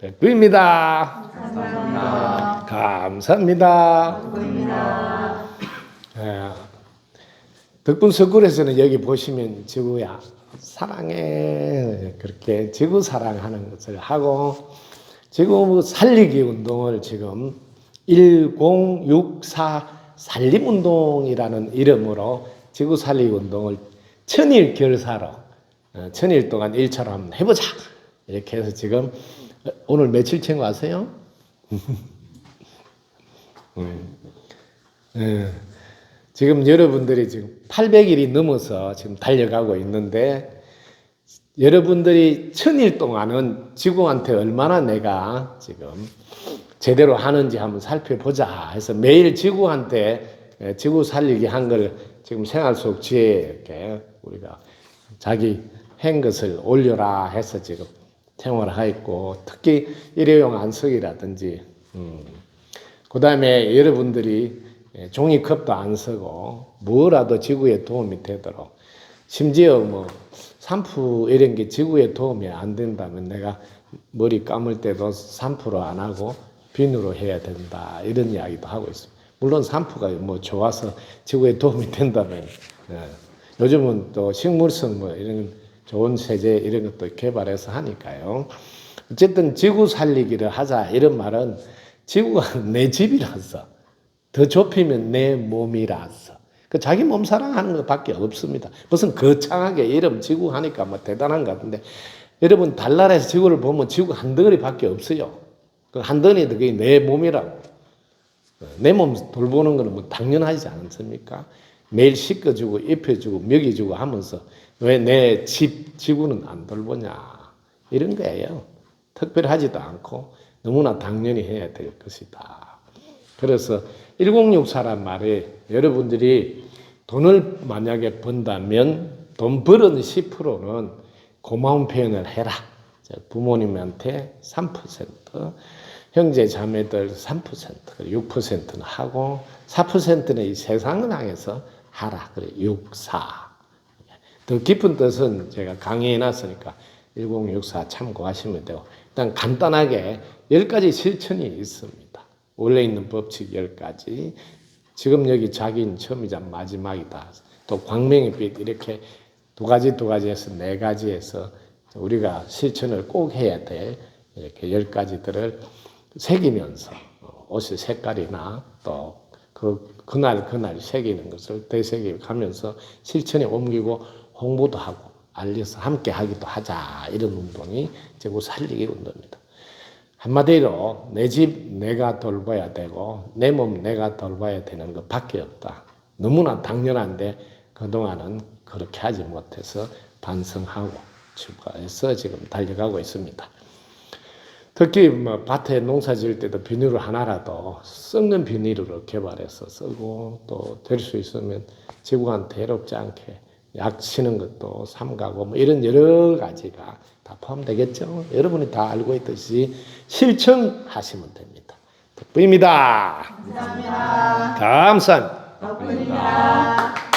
백부입니다. 감사합니다. 감사합니다. 감사합니다. 예. 덕분 석굴에서는 여기 보시면 지구야 사랑해 그렇게 지구 사랑하는 것을 하고 지구 살리기 운동을 지금 1064 살림 운동이라는 이름으로 지구 살리기 운동을 천일 결사로 어, 천일 동안 일처럼 해보자 이렇게 해서 지금 어, 오늘 며칠 친구 아세요? 음. 예. 지금 여러분들이 지금 800일이 넘어서 지금 달려가고 있는데 여러분들이 천일 동안은 지구한테 얼마나 내가 지금 제대로 하는지 한번 살펴보자 해서 매일 지구한테 예, 지구 살리기 한 걸 지금 생활 속 지혜에 이렇게 우리가 자기 한 것을 올려라 해서 지금 생활하고 있고 특히 일회용 안석이라든지 음, 그 다음에 여러분들이 예, 종이컵도 안 쓰고 뭐라도 지구에 도움이 되도록 심지어 뭐 샴푸 이런 게 지구에 도움이 안 된다면 내가 머리 감을 때도 샴푸로 안 하고 비누로 해야 된다 이런 이야기도 하고 있습니다. 물론 샴푸가 뭐 좋아서 지구에 도움이 된다면 예. 요즘은 또 식물성 뭐 이런 좋은 세제 이런 것도 개발해서 하니까요. 어쨌든 지구 살리기를 하자 이런 말은 지구가 내 집이라서 더 좁히면 내 몸이라서 그 자기 몸 사랑하는 것밖에 없습니다. 무슨 거창하게 이름 지구 하니까 뭐 대단한 것 같은데 여러분 달나라에서 지구를 보면 지구 한 덩어리밖에 없어요. 그 한 덩어리 그게 내 몸이라고. 내 몸 돌보는 거는 뭐 당연하지 않습니까? 매일 씻어주고 입혀주고 먹여주고 하면서 왜 내 집 지구는 안 돌보냐 이런 거예요. 특별하지도 않고 너무나 당연히 해야 될 것이다. 그래서 106사란 말에 여러분들이 돈을 만약에 번다면 돈 버는 10%는 고마운 표현을 해라. 부모님한테 3%, 형제 자매들 3%, 6%는 하고 4%는 이 세상을 향해서 하라. 그래 64. 더 깊은 뜻은 제가 강의해 놨으니까 1064 참고하시면 되고 일단 간단하게 10가지 실천이 있습니다. 원래 있는 법칙 10가지. 지금 여기 자기는 처음이자 마지막이다. 또 광명의 빛 이렇게 두 가지 두 가지에서 네 가지에서 우리가 실천을 꼭 해야 될 이렇게 열 가지들을 새기면서 옷의 색깔이나 또 그 그날 그날 새기는 것을 되새겨 가면서 실천에 옮기고 홍보도 하고 알려서 함께 하기도 하자 이런 운동이 제국 살리기 운동입니다. 한마디로 내 집 내가 돌봐야 되고 내 몸 내가 돌봐야 되는 것밖에 없다. 너무나 당연한데 그동안은 그렇게 하지 못해서 반성하고 추가해서 지금 달려가고 있습니다. 특히 뭐 밭에 농사 지을 때도 비닐을 하나라도 썩는 비닐으로 개발해서 쓰고 또 될 수 있으면 지구한테 해롭지 않게 약 치는 것도 삼가고 뭐 이런 여러 가지가 다 포함되겠죠. 여러분이 다 알고 있듯이 실천하시면 됩니다. 덕분입니다. 감사합니다. 감사합니다. 덕분입니다.